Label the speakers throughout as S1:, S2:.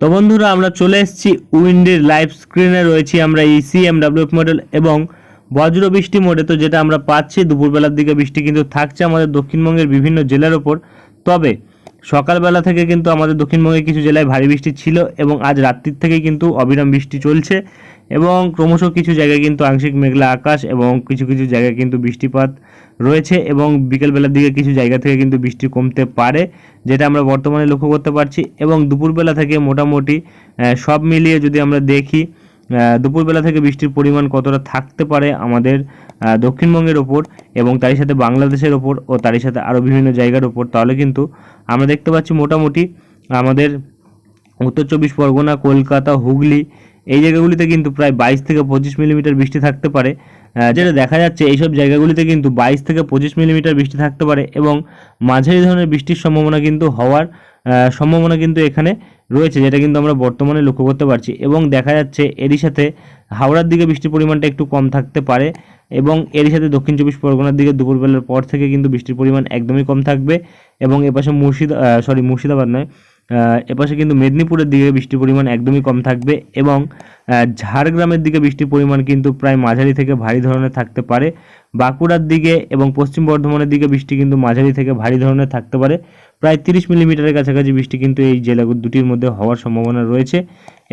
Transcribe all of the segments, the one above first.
S1: তো বন্ধুরা, আমরা চলে এসেছি উইন্ডের লাইভ স্ক্রিনে। রয়েছি আমরা ইসি এম ডাব্লিউএফ মডেল এবং বজ্র বৃষ্টি মোডে তো যেটা আমরা পাচ্ছি, দুপুরবেলার দিকে বৃষ্টি কিন্তু থাকছে আমাদের দক্ষিণবঙ্গের বিভিন্ন জেলার ওপর। তবে সকালবেলা থেকে কিন্তু আমাদের দক্ষিণবঙ্গের কিছু জেলায় ভারী বৃষ্টি ছিল এবং আজ রাত্রির থেকেই কিন্তু অবিরাম বৃষ্টি চলছে এবং ক্রমশ কিছু জায়গায় কিন্তু আংশিক মেঘলা আকাশ এবং কিছু কিছু জায়গায় কিন্তু বৃষ্টিপাত রয়েছে এবং বিকেলবেলার দিকে কিছু জায়গা থেকে কিন্তু বৃষ্টি কমতে পারে, যেটা আমরা বর্তমানে লক্ষ্য করতে পারছি এবং দুপুরবেলা থেকে মোটামুটি সব মিলিয়ে যদি আমরা দেখি দুপুরবেলা থেকে বৃষ্টির পরিমাণ কতটা থাকতে পারে আমাদের দক্ষিণবঙ্গের ওপর এবং তারই সাথে বাংলাদেশের ওপর ও তারই সাথে আরও বিভিন্ন জায়গার ওপর, তাহলে কিন্তু আমরা দেখতে পাচ্ছি মোটামুটি আমাদের উত্তর চব্বিশ পরগনা, কলকাতা, হুগলি, এই জায়গাগুলিতে কিন্তু প্রায় বাইশ থেকে পঁচিশ মিলিমিটার বৃষ্টি থাকতে পারে। যেটা দেখা যাচ্ছে এইসব জায়গাগুলিতে কিন্তু বাইশ থেকে পঁচিশ মিলিমিটার বৃষ্টি থাকতে পারে এবং মাঝারি ধরনের বৃষ্টির সম্ভাবনা কিন্তু হওয়ার সম্ভাবনা কিন্তু এখানে রয়েছে, যেটা কিন্তু আমরা বর্তমানে লক্ষ্য করতে পারছি। এবং দেখা যাচ্ছে এরই সাথে হাওড়ার দিকে বৃষ্টির পরিমাণটা একটু কম থাকতে পারে এবং এরই সাথে দক্ষিণ চব্বিশ পরগনার দিকে দুপুরবেলার পর থেকে কিন্তু বৃষ্টির পরিমাণ একদমই কম থাকবে এবং এপাশে মুর্শিদা সরি মুর্শিদাবাদ নয় এপাশে কিন্তু মেদিনীপুরের দিকে বৃষ্টির পরিমাণ একদমই কম থাকবে এবং ঝাড়গ্রামের দিকে বৃষ্টির পরিমাণ কিন্তু প্রায় মাঝারি থেকে ভারী ধরনের থাকতে পারে। বাঁকুড়ার দিকে এবং পশ্চিম বর্ধমানের দিকে বৃষ্টি কিন্তু মাঝারি থেকে ভারী ধরনের থাকতে পারে। প্রায় তিরিশ মিলিমিটারের কাছাকাছি বৃষ্টি কিন্তু এই জেলা দুটির মধ্যে হওয়ার সম্ভাবনা রয়েছে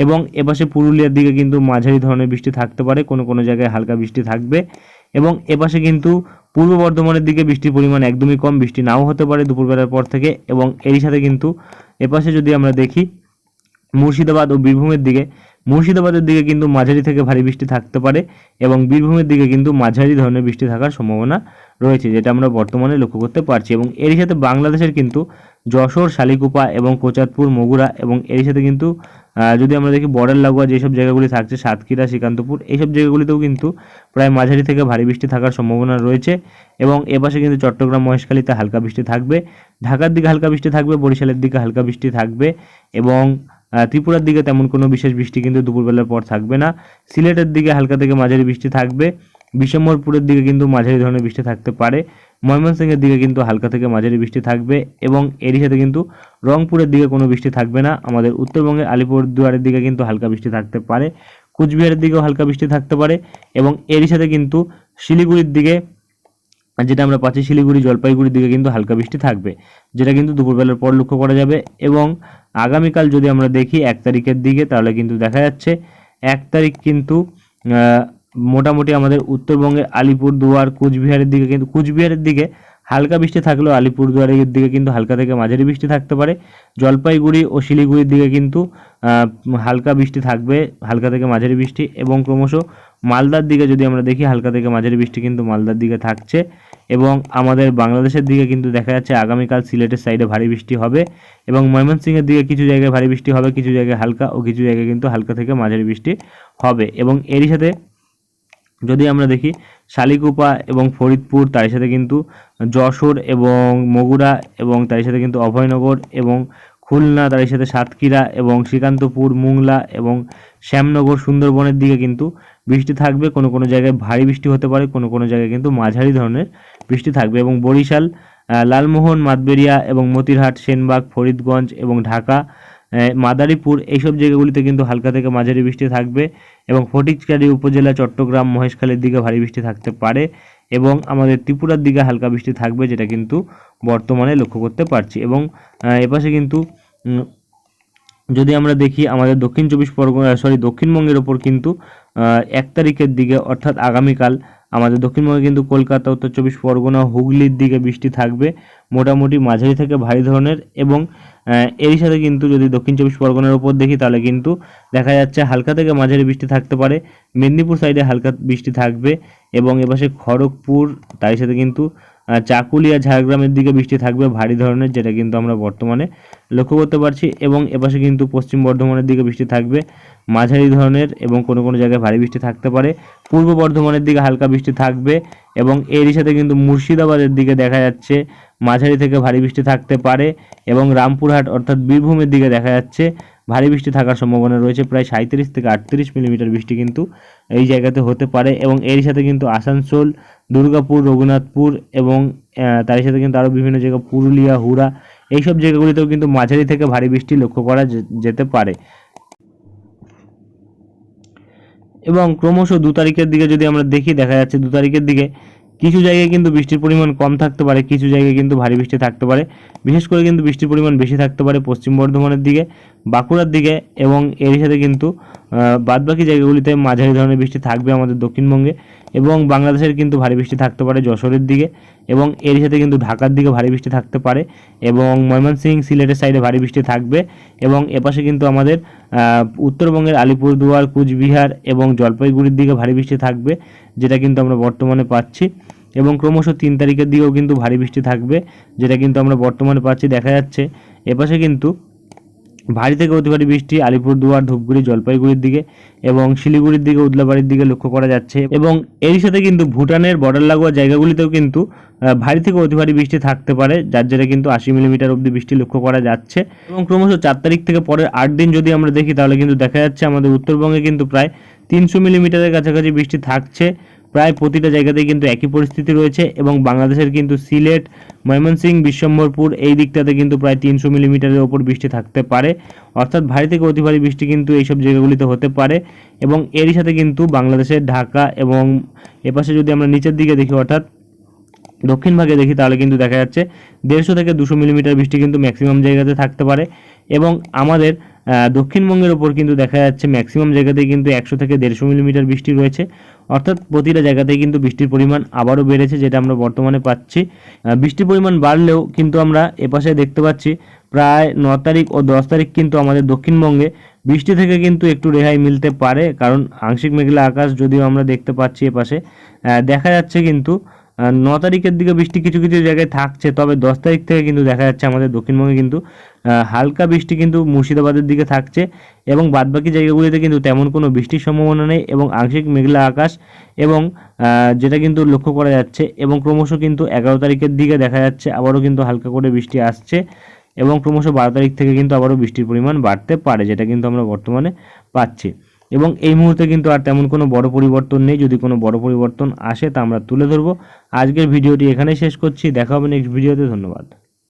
S1: এবং এপাশে পুরুলিয়ার দিকে কিন্তু মাঝারি ধরনের বৃষ্টি থাকতে পারে। কোনো কোনো জায়গায় হালকা বৃষ্টি থাকবে এবং এপাশে কিন্তু পূর্ব বর্ধমানের দিকে বৃষ্টির পরিমাণ একদমই কম, বৃষ্টি নাও হতে পারে দুপুরবেলার পর থেকে এবং এরই সাথে কিন্তু এপাশে যদি আমরা দেখি, মুর্শিদাবাদ ও বীরভূমের দিকে, মুর্শিদাবাদের দিকে কিন্তু মাঝারি থেকে ভারী বৃষ্টি থাকতে পারে এবং বীরভূমের দিকে কিন্তু মাঝারি ধরনের বৃষ্টি থাকার সম্ভাবনা রয়েছে, যেটা আমরা বর্তমানে লক্ষ্য করতে পারছি এবং এরই সাথে বাংলাদেশের কিন্তু যশোর, শালিকুপা এবং কোচাতপুর মগুরা এবং এরই সাথে কিন্তু যদি আমরা দেখি বর্ডার লাগোয়া যেসব জায়গাগুলি থাকছে, সাতক্ষীরা, শ্রীকান্তপুর, এইসব জায়গাগুলিতেও কিন্তু প্রায় মাঝারি থেকে ভারী বৃষ্টি থাকার সম্ভাবনা রয়েছে এবং এপাশে কিন্তু চট্টগ্রাম, মহেশখালীতে হালকা বৃষ্টি থাকবে, ঢাকার দিকে হালকা বৃষ্টি থাকবে, বরিশালের দিকে হালকা বৃষ্টি থাকবে এবং ত্রিপুরার দিকে তেমন কোনো বিশেষ বৃষ্টি কিন্তু দুপুরবেলার পর থাকবে না। সিলেটের দিকে হালকা থেকে মাঝারি বৃষ্টি থাকবে বিশ্বম্বরপুরের দিকে কিন্তু মাঝারি ধরনের বৃষ্টি থাকতে পারে। ময়মনসিংহের দিকে কিন্তু হালকা থেকে মাঝারি বৃষ্টি থাকবে এবং এরই সাথে কিন্তু রংপুরের দিকে কোনো বৃষ্টি থাকবে না। আমাদের উত্তরবঙ্গের আলিপুরদুয়ারের দিকে কিন্তু হালকা বৃষ্টি থাকতে পারে, কুচবিহারের দিকেও হালকা বৃষ্টি থাকতে পারে এবং এরই সাথে কিন্তু শিলিগুড়ির দিকে, যেটা আমরা পাচ্ছি শিলিগুড়ি, জলপাইগুড়ির দিকে কিন্তু হালকা বৃষ্টি থাকবে, যেটা কিন্তু দুপুরবেলার পর লক্ষ্য করা যাবে এবং আগামীকাল যদি আমরা দেখি এক তারিখের দিকে, তাহলে কিন্তু দেখা যাচ্ছে এক তারিখ কিন্তু মোটামুটি আমাদের উত্তরবঙ্গের আলিপুরদুয়ার, কুচবিহারের দিকে কিন্তু, কুচবিহারের দিকে হালকা বৃষ্টি থাকলেও আলিপুরদুয়ারের দিকে কিন্তু হালকা থেকে মাঝারি বৃষ্টি থাকতে পারে। জলপাইগুড়ি ও শিলিগুড়ির দিকে কিন্তু হালকা বৃষ্টি থাকবে, হালকা থেকে মাঝারি বৃষ্টি এবং ক্রমশ মালদার দিকে যদি আমরা দেখি, হালকা থেকে মাঝারি বৃষ্টি কিন্তু মালদার দিকে থাকছে এবং আমাদের বাংলাদেশের দিকে কিন্তু দেখা যাচ্ছে আগামীকাল সিলেটের সাইডে ভারী বৃষ্টি হবে এবং ময়মনসিংহের দিকে কিছু জায়গায় ভারী বৃষ্টি হবে, কিছু জায়গায় হালকা ও কিছু জায়গায় কিন্তু হালকা থেকে মাঝারি বৃষ্টি হবে এবং এরই সাথে যদি আমরা দেখি, শালিকুপা এবং ফরিদপুর, তার সাথে কিন্তু যশোর এবং মগুরা এবং তার সাথে কিন্তু অভয়নগর এবং খুলনা, তার সাথে সাতক্ষীরা এবং শ্রীকান্তপুর, মুংলা এবং শ্যামনগর, সুন্দরবনের দিকে কিন্তু বৃষ্টি থাকবে। কোনো কোনো জায়গায় ভারী বৃষ্টি হতে পারে, কোনো কোনো জায়গায় কিন্তু মাঝারি ধরনের বৃষ্টি থাকবে এবং বরিশাল লালমোহন, মাতবেরিয়া এবং মতিরহাট, সেনবাগ, ফরিদগঞ্জ এবং ঢাকা মাদারীপুর, এইসব জায়গাগুলিতে কিন্তু হালকা থেকে মাঝারি বৃষ্টি থাকবে এবং ফটিকচারি উপজেলা চট্টগ্রাম, মহেশখালীর দিকে ভারী বৃষ্টি থাকতে পারে এবং আমাদের ত্রিপুরার দিকে হালকা বৃষ্টি থাকবে, যেটা কিন্তু বর্তমানে লক্ষ্য করতে পারছি এবং এপাশে কিন্তু যদি আমরা দেখি আমাদের দক্ষিণ চব্বিশ পরগনা সরি দক্ষিণবঙ্গের ওপর কিন্তু এক তারিখের দিকে অর্থাৎ আগামীকাল আমাদের দক্ষিণবঙ্গে কিন্তু কলকাতা, উত্তর চব্বিশ পরগনা, হুগলির দিকে বৃষ্টি থাকবে। মোটামুটি মাঝারি থেকে ভারী ধরনের এবং এরই সাথে কিন্তু যদি দক্ষিণ চব্বিশ পরগনার ওপর দেখি তাহলে কিন্তু দেখা যাচ্ছে হালকা থেকে মাঝারি বৃষ্টি থাকতে পারে। মেদিনীপুর সাইডে হালকা বৃষ্টি থাকবে এবং এপাশে খড়গপুর তার সাথে কিন্তু চাকুলিয়া, ঝাড়গ্রামের দিকে বৃষ্টি থাকবে, ভারী ধরনের, যেটা কিন্তু আমরা বর্তমানে লক্ষ্য করতে পারছি। এবং এপাশে কিন্তু পশ্চিম বর্ধমানের দিকে বৃষ্টি থাকবে, মাঝারি ধরনের এবং কোনো কোনো জায়গায় ভারী বৃষ্টি থাকতে পারে। পূর্ব বর্ধমানের দিকে হালকা বৃষ্টি থাকবে এবং এরই সাথে কিন্তু মুর্শিদাবাদের দিকে দেখা যাচ্ছে, মাঝারি থেকে ভারী বৃষ্টি থাকতে পারে এবং রামপুরহাট অর্থাৎ বীরভূমের দিকে দেখা যাচ্ছে, ভারী বৃষ্টি থাকার সম্ভাবনা রয়েছে। প্রায় সাঁত্রিশ থেকে আটত্রিশ মিলিমিটার বৃষ্টি কিন্তু এই জায়গাতে হতে পারে এবং এর সাথে কিন্তু আসানসোল দুর্গাপুর, রঘুনাথপুর এবং তারই সাথে কিন্তু আরও বিভিন্ন জায়গা, পুরুলিয়া, হুড়া, এইসব জায়গাগুলিতেও কিন্তু মাঝারি থেকে ভারী বৃষ্টি লক্ষ্য করা যেতে পারে। এবং ক্রমশ দু তারিখের দিকে যদি আমরা দেখি, দেখা যাচ্ছে দু তারিখের দিকে কিছু জায়গায় কিন্তু বৃষ্টির পরিমাণ কম থাকতে পারে, কিছু জায়গায় কিন্তু ভারী বৃষ্টি থাকতে পারে। বিশেষ করে কিন্তু বৃষ্টির পরিমাণ বেশি থাকতে পারে পশ্চিম বর্ধমানের দিকে, বাঁকুড়ার দিকে এবং এর সাথে কিন্তু বাদবাকি জায়গাগুলিতে মাঝারি ধরনের বৃষ্টি থাকবে আমাদের দক্ষিণবঙ্গে। এবং বাংলাদেশের কিন্তু ভারী বৃষ্টি থাকতে পারে যশোরের দিকে এবং এর সাথে কিন্তু ঢাকার দিকে ভারী বৃষ্টি থাকতে পারে এবং ময়মনসিংহ সিলেটের সাইডে ভারী বৃষ্টি থাকবে এবং এপাশে কিন্তু আমাদের উত্তরবঙ্গের আলিপুরদুয়ার, কুচবিহার এবং জলপাইগুড়ির দিকে ভারী বৃষ্টি থাকবে, যেটা কিন্তু আমরা বর্তমানে পাচ্ছি এবং ক্রমশ তিন তারিখের দিকেও কিন্তু ভারী বৃষ্টি থাকবে, যেটা কিন্তু আমরা বর্তমানে পাচ্ছি। দেখা যাচ্ছে এপাশে কিন্তু ভারী থেকে অতি ভারী বৃষ্টি, আলিপুরদুয়ার, ধূপগুড়ি, জলপাইগুড়ির দিকে এবং শিলিগুড়ির দিকে উদলাবাড়ির দিকে লক্ষ্য করা যাচ্ছে এবং এরই সাথে কিন্তু ভুটানের বর্ডার লাগোয়া জায়গাগুলিতেও কিন্তু ভারী থেকে অতি ভারী বৃষ্টি থাকতে পারে, যার জেরে কিন্তু আশি মিলিমিটার অবধি বৃষ্টি লক্ষ্য করা যাচ্ছে এবং ক্রমশ চার তারিখ থেকে পরের আট দিন যদি আমরা দেখি, তাহলে কিন্তু দেখা যাচ্ছে আমাদের উত্তরবঙ্গে কিন্তু প্রায় তিনশো মিলিমিটারের কাছাকাছি বৃষ্টি থাকছে। প্রায় প্রতিটা জায়গাতেই কিন্তু একই পরিস্থিতি রয়েছে এবং বাংলাদেশের কিন্তু সিলেট, ময়মনসিংহ বিশ্বম্বরপুর এই দিকটাতে কিন্তু প্রায় তিনশো মিলিমিটারের ওপর বৃষ্টি থাকতে পারে। অর্থাৎ ভারী থেকে অতি ভারী বৃষ্টি কিন্তু এইসব জায়গাগুলিতে হতে পারে এবং এরই সাথে কিন্তু বাংলাদেশের ঢাকা এবং এপাশে যদি আমরা নিচের দিকে দেখি, অর্থাৎ দক্ষিণ ভাগে দেখি, তাহলে কিন্তু দেখা যাচ্ছে দেড়শো থেকে দুশো মিলিমিটার বৃষ্টি কিন্তু ম্যাক্সিমাম জায়গাতে থাকতে পারে এবং আমাদের দক্ষিণবঙ্গের ওপর কিন্তু দেখা যাচ্ছে ম্যাক্সিমাম জায়গাতেই কিন্তু একশো থেকে দেড়শো মিলিমিটার বৃষ্টি রয়েছে। অর্থাৎ প্রতিটা জায়গাতেই কিন্তু বৃষ্টির পরিমাণ আবারও বেড়েছে, যেটা আমরা বর্তমানে পাচ্ছি। বৃষ্টির পরিমাণ বাড়লেও কিন্তু আমরা এপাশে দেখতে পাচ্ছি প্রায় ন তারিখ ও দশ তারিখ কিন্তু আমাদের দক্ষিণবঙ্গে বৃষ্টি থেকে কিন্তু একটু রেহাই মিলতে পারে, কারণ আংশিক মেঘলা আকাশ যদিও আমরা দেখতে পাচ্ছি এপাশে। দেখা যাচ্ছে কিন্তু ন তারিখের দিকে বৃষ্টি কিছু কিছু জায়গায় থাকছে, তবে দশ তারিখ থেকে কিন্তু দেখা যাচ্ছে আমাদের দক্ষিণবঙ্গে কিন্তু হালকা বৃষ্টি কিন্তু মুর্শিদাবাদের দিকে থাকছে এবং বাদবাকি জায়গাগুলিতে কিন্তু তেমন কোনো বৃষ্টির সম্ভাবনা নেই এবং আংশিক মেঘলা আকাশ এবং যেটা কিন্তু লক্ষ্য করা যাচ্ছে এবং ক্রমশ কিন্তু এগারো তারিখের দিকে দেখা যাচ্ছে আবারও কিন্তু হালকা করে বৃষ্টি আসছে এবং ক্রমশ বারো তারিখ থেকে কিন্তু আবারও বৃষ্টির পরিমাণ বাড়তে পারে, যেটা কিন্তু আমরা বর্তমানে পাচ্ছি। এবং এই মুহূর্তে কিন্তু আর তেমন কোনো বড় পরিবর্তন নেই। যদি কোনো বড় পরিবর্তন আসে, তা আমরা তুলে ধরবো। আজকের ভিডিওটি এখানে শেষ করছি। দেখা হবে নেক্সট ভিডিওতে ধন্যবাদ।